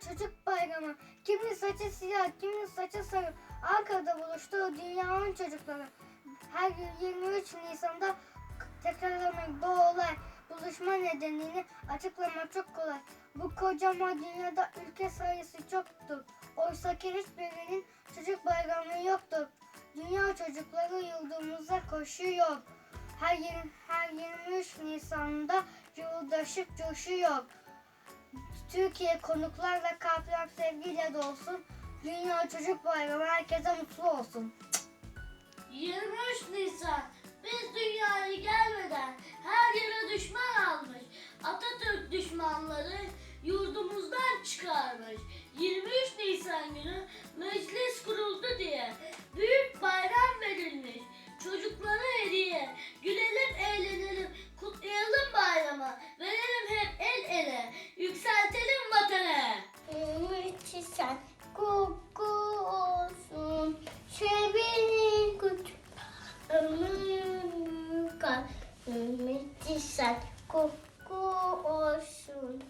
Çocuk Bayramı. Kimin saçı siyah, kimin saçı sarı. Ankara'da buluştu dünyanın çocukları. Her yıl 23 Nisan'da tekrarlanan bu olay buluşma nedenini açıklamak çok kolay. Bu kocaman dünyada ülke sayısı çoktur. Oysa ki hiçbirinin çocuk bayramı yoktur. Dünya çocukları yıldızımıza koşuyor. Her, yir- her 23 Nisan'da yoldaşlık coşuyor. Türkiye konuklarla kalpler sevgiyle dolsun. Dünya Çocuk Bayramı herkese mutlu olsun. 23 Nisan biz dünyaya gelmeden her yere düşman almış. Atatürk düşmanları yurdumuzdan çıkarmış. 23 Nisan günü meclis kuruldu diye büyük bayram verilmiş. Çocuklara hediye. Gülelim, eğlenelim, kutlayalım bayramı. Verelim hep el ele. Yükseltelim vatanı. Sen koku olsun. Sevinin küçük ömür kal. Sen koku olsun.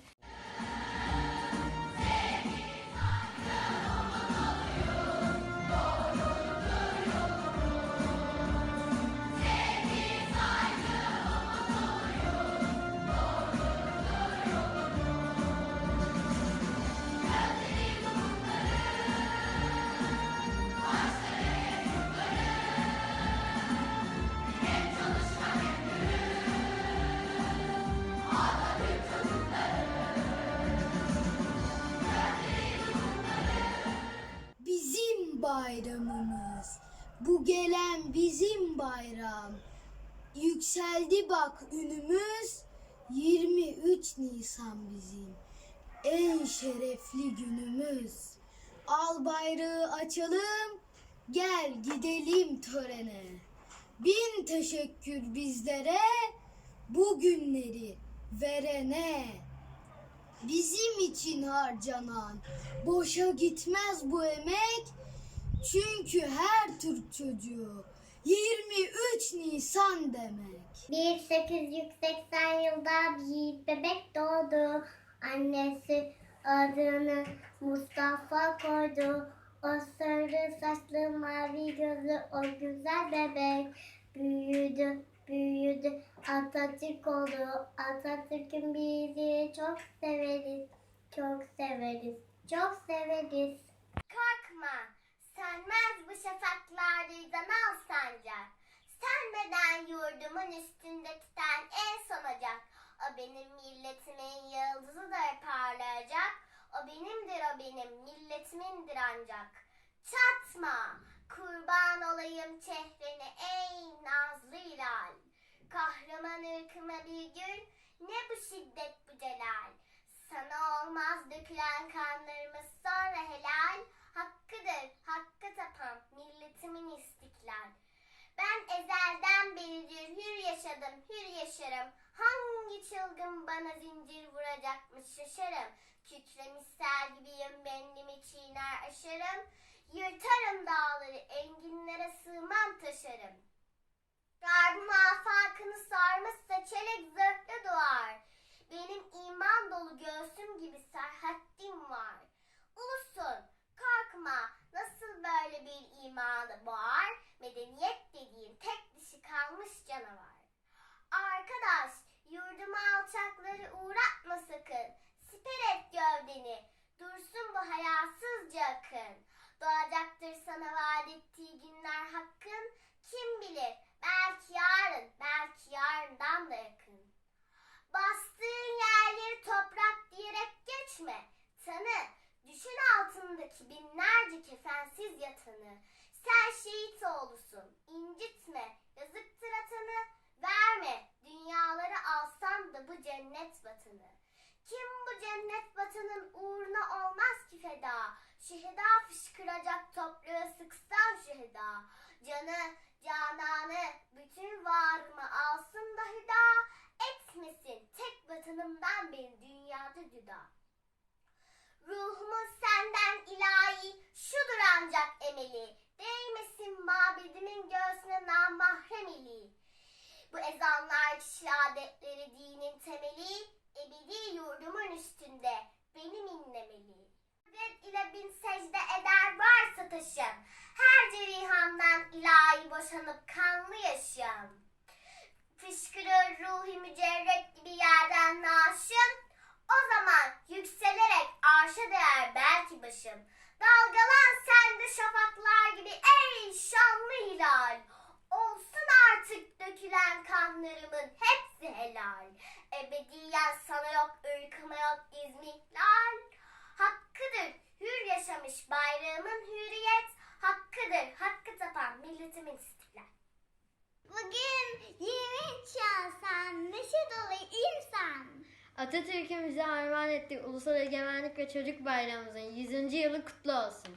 Bayramımız. Bu gelen bizim bayram. Yükseldi bak ünümüz. 23 Nisan bizim. En şerefli günümüz. Al bayrağı açalım. Gel gidelim törene. Bin teşekkür bizlere. Bu günleri verene bizim için harcanan boşa gitmez bu emek çünkü her Türk çocuğu 23 Nisan demek. 1880 yılda bir bebek doğdu. Annesi adını Mustafa koydu. O sarı saçlı mavi gözlü o güzel bebek büyüdü büyüdü Atatürk oldu. Atatürk'ün bizi çok severiz. Çok severiz. Çok severiz. Korkma. Sönmez bu şafaklar al sancak. Senmeden yurdumun üstünde tüten en son ocak. O benim milletimin yıldızıdır parlayacak. O benimdir o benim milletimindir ancak. Çatma, kurban olayım çehrene ey nazlı hilal. Kahraman ırkıma bir gün ne bu şiddet bu celal. Sana olmaz dökülen kanlarımız sonra helal. Hakkıdır milletimin istiklal. Ben ezelden beridir hür yaşadım, hür yaşarım. Hangi çılgın bana zincir vuracakmış şaşarım. Kükremiş sel gibiyim bendimi çiğner aşarım. Yırtarım dağları, enginlere sığmam taşarım. Garbım afakını sarmışsa çelik zırhlı duvar. Benim iman dolu göğsüm gibi serhattim var. Ulusun, cennet vatanın uğruna olmaz ki feda. Şehida fışkıracak toprağı sıksan şehida. Canı, cananı, bütün varımı alsın da hüda. Etmesin tek vatanımdan beni dünyada cüda. Ruhumun senden ilahi şudur ancak emeli. Değmesin mabedimin göğsüne namahrem eli. Bu ezanlar şehadetleri dinin temeli. Ebedi yurdumun üstünde benim inlemeli. Kudret ile bin secde eder varsa taşım. Her cerihamdan ilahi boşanıp kanlı yaşım. Fışkırır ruhi mücerret gibi yerden naşım. O zaman yükselerek arşa değer belki başım. Dalgalan sen de şafaklar gibi ey şanlı hilal. Artık dökülen kanlarımın hepsi helal. Ebediyen sana yok ırkıma yok izmihlal. Hakkıdır hür yaşamış bayrağımın hürriyet. Hakkıdır hakkı tapan milletimin istiklal. Bugün 23 Nisan neşe dolu insan. Atatürk'ün bize armağan ettiği Ulusal Egemenlik ve Çocuk Bayramımızın 100. yılı kutlu olsun.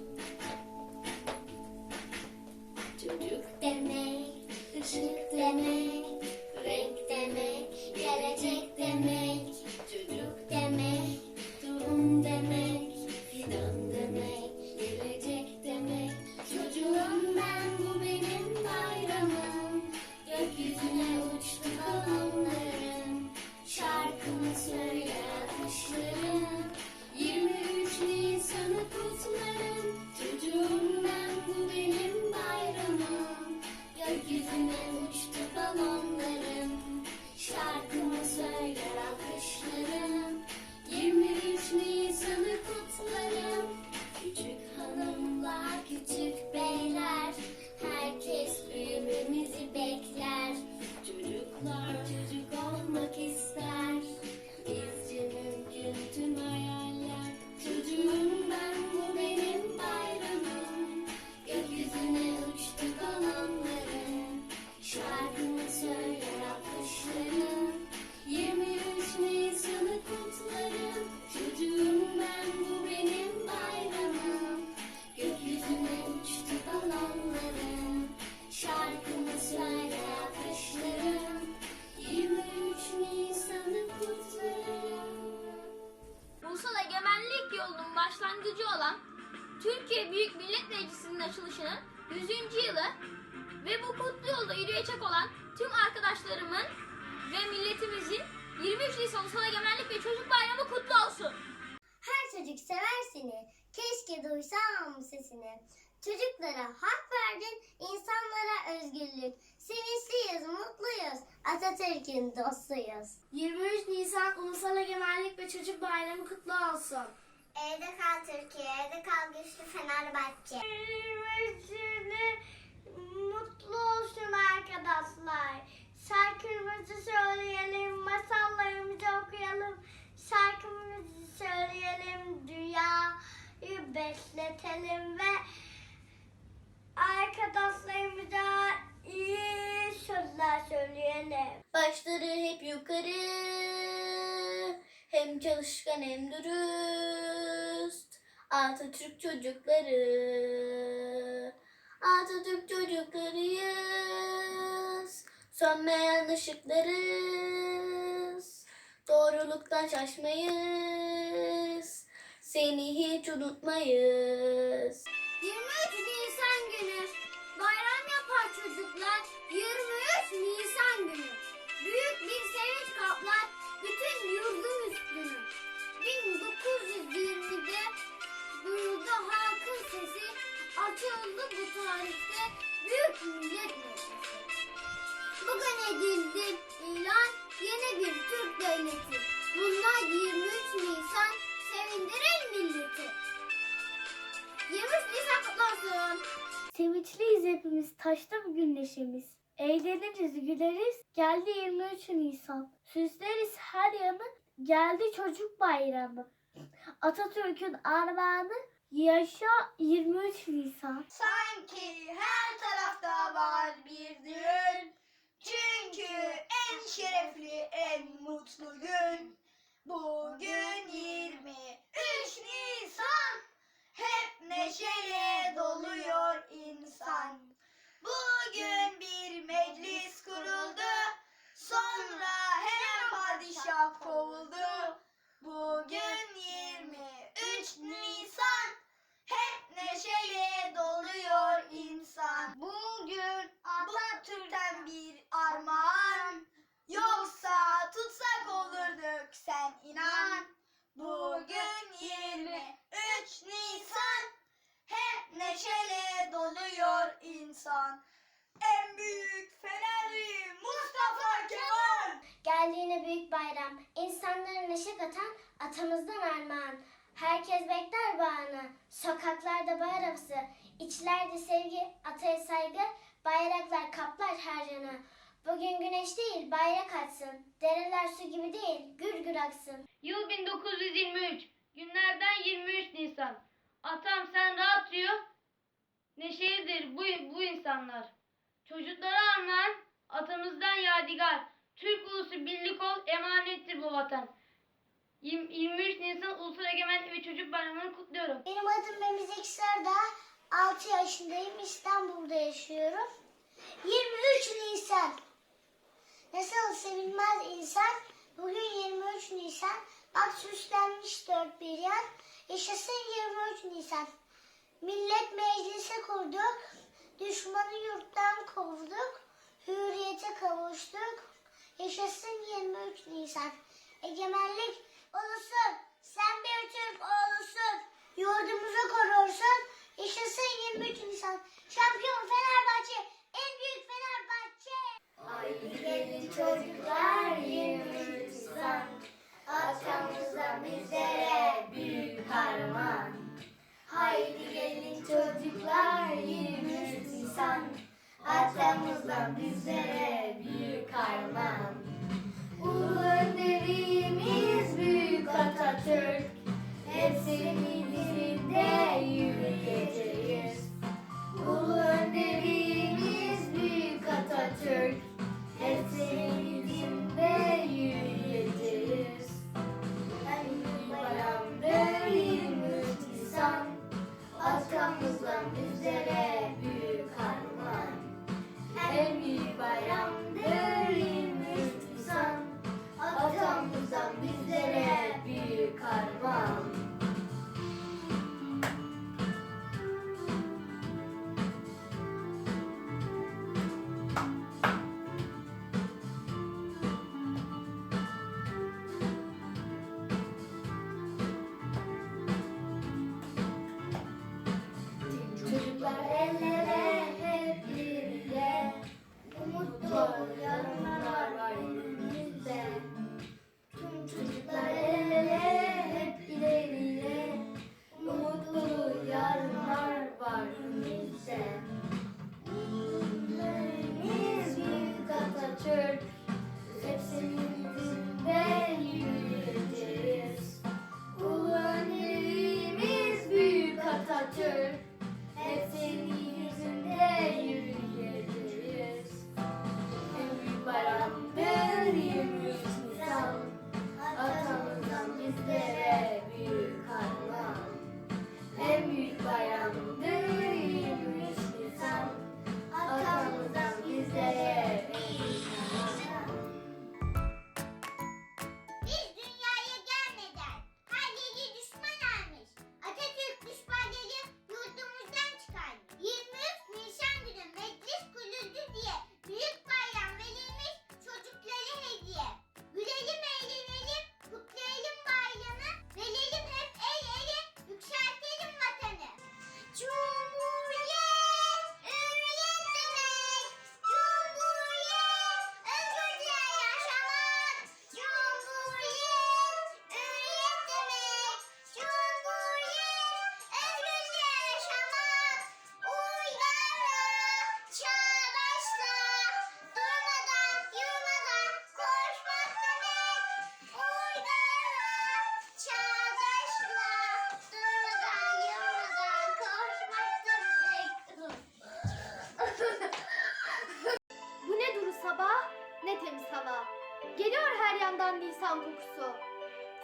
Dostuyuz. 23 Nisan Ulusal Egemenlik ve Çocuk Bayramı kutlu olsun. Evde kal Türkiye, evde kal güçlü Fenerbahçe. 23'üne mutlu olsun arkadaşlar. Şarkımızı söyleyelim, masallarımızı okuyalım. Şarkımızı söyleyelim, dünyayı besletelim ve arkadaşlarımıza iyi sözler söyleyelim. Başları hep yukarı. Hem çalışkan hem dürüst. Atatürk çocukları. Atatürk çocuklarıyız. Sönmeyen ışıklarız. Doğruluktan şaşmayız. Seni hiç unutmayız. 23 Nisan günü çocuklar 23 Nisan günü. Büyük bir sevinç kaplar bütün yurdun üstünü. 1920'de duyuldu halkın sesi açıldı bu tarihte büyük millet meclisi. Bugün edildi ilan yeni bir Türk devleti. Bunlar 23 Nisan sevindirir milleti. 23 Nisan kutlu olsun. Sevinçliyiz hepimiz, taşta bugün neşemiz. Eğleniriz, güleriz, geldi 23 Nisan. Süsleriz her yanı, geldi çocuk bayramı. Atatürk'ün armağanı, yaşa 23 Nisan. Sanki her tarafta var bir düğün. Çünkü en şerefli, en mutlu gün bugün 23 Nisan. Hep neşeye doluyor insan. Bugün bir meclis kuruldu. Sonra hemen padişah kovuldu. Bugün 23 Nisan. Hep neşeye doluyor insan. Bugün Atatürk'ten bir armağan. Yoksa tutsak olurduk sen inan. Bugün 23 Nisan. Hep neşeyle doluyor insan. En büyük fenerli Mustafa Kemal. Geldiğine büyük bayram, insanlara neşe katan atamızdan armağan. Herkes bekler bu anı, sokaklarda bayrak havası, içlerde sevgi, ataya saygı, bayraklar kaplar her yanı. Bugün güneş değil bayrak açsın, dereler su gibi değil gür gür aksın. Yıl 1923. Günlerden 23 Nisan. Atam sen rahat uyu. Neşelidir bu, bu insanlar. Çocuklara armağan atamızdan yadigar. Türk ulusu birlik ol emanettir bu vatan. Yirmi- 23 Nisan Ulusal Egemenlik ve Çocuk Bayramı'nı kutluyorum. Benim adım Memizek Sardağ, 6 yaşındayım, İstanbul'da yaşıyorum. 23 Nisan. Nasıl sevilmez insan? Bugün 23 Nisan. Bak süslenmiş dört bir yan. Yaşasın 23 Nisan. Millet meclisi kurduk. Düşmanı yurttan kovduk. Hürriyete kavuştuk. Yaşasın 23 Nisan. Egemenlik ulusun. Sen bir Türk oğlusun. Yurdumuzu korursun. Yaşasın 23 Nisan. Şampiyon Fenerbahçe. En büyük Fenerbahçe. Haydi gelin çocuklar 23 Nisan Atamızdan bizlere büyük kahraman Haydi gelin çocuklar 23 Nisan Atamızdan bizlere büyük kahraman Ulu önderimiz büyük Atatürk. Hepsinin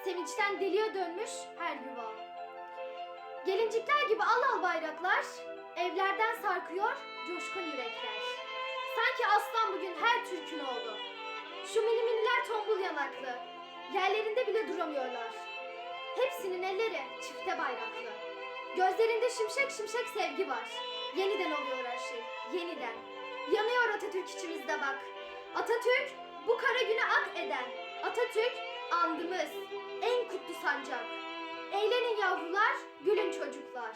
Sevinçten deliye dönmüş her yuva. Gelincikler gibi al al bayraklar, evlerden sarkıyor coşkun yürekler. Sanki aslan bugün her Türk'ün oğlu. Şu mini miniler tombul yanaklı, yerlerinde bile duramıyorlar. Hepsinin elleri çifte bayraklı. Gözlerinde şimşek şimşek sevgi var. Yeniden oluyor her şey, yeniden. Yanıyor Atatürk içimizde bak. Atatürk bu kara günü ak eden. Atatürk andımız, en kutlu sancak. Eğlenin yavrular, gülün çocuklar.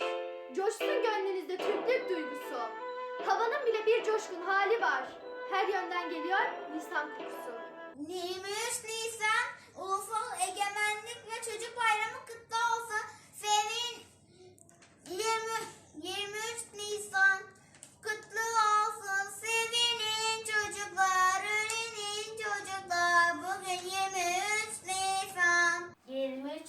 Coşsun gönlünüzde Türklük duygusu. Havanın bile bir coşkun hali var. Her yönden geliyor Nisan kokusu. 23 Nisan Ulusal Egemenlik ve Çocuk Bayramı kutlu olsun. Sevin 20, 23 Nisan kutlu olsun. Sevinin çocuklar,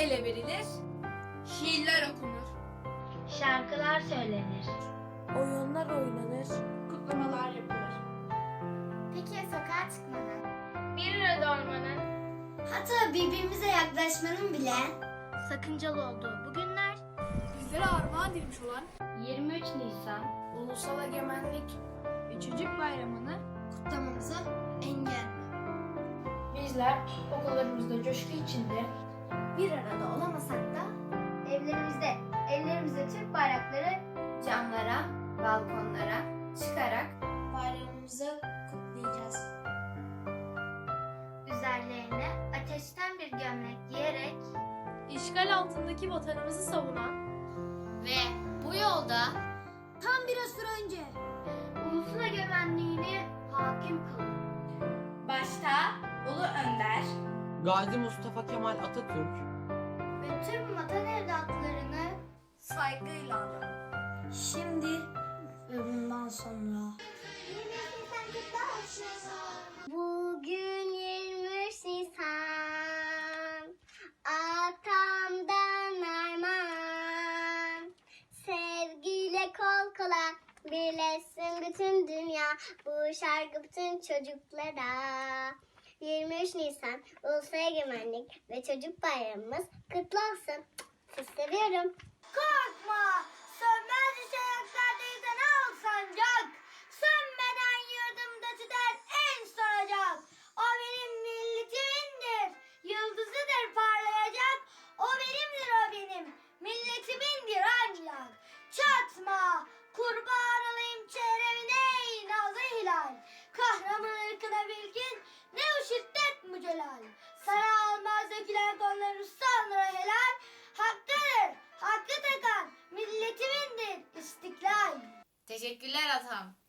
ele verilir, şiirler okunur. Şarkılar söylenir. Oyunlar oynanır, kutlamalar yapılır. Peki ya sokağa çıkmanın? Bir arada olmanın, Hatta birbirimize yaklaşmanın bile Sakıncalı olduğu bu günler Bizlere armağan edilmiş olan 23 Nisan Ulusal Egemenlik ve Çocuk Bayramı'nı kutlamamıza engel. bizler okullarımızda coşku içinde bir arada olamasak da evlerimizde, ellerimizde Türk bayrakları camlara, balkonlara çıkarak Bayramımızı kutlayacağız. üzerlerine ateşten bir gömlek giyerek İşgal altındaki vatanımızı savunan ve bu yolda Tam bir asır önce ulusal egemenliğine hakim kalın. başta Ulu Önder, Gazi Mustafa Kemal Atatürk Ve tüm vatan evlatlarını saygıyla anın. Şimdi ve bundan sonra. Bugün 23 Nisan Atamdan armağan Sevgiyle kol kola Birleşsin bütün dünya Bu şarkı bütün çocuklara 23 Nisan Ulusal Egemenlik ve Çocuk Bayramımız kutlu olsun. Sizi seviyorum. Teşekkürler atam.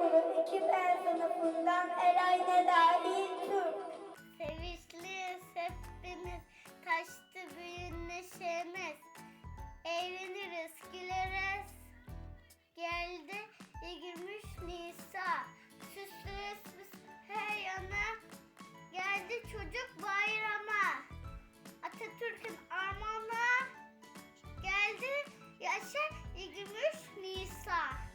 Okulu 2 ben sınıfından Eray Nedai Türk. Sevinçliyiz hepimiz, taştı büyün neşemiz. Eğleniriz, güleriz. Geldi 23 Nisa, süslü her yana. Geldi çocuk bayrama. Atatürk'ün armağanı geldi yaşa 23 Nisa.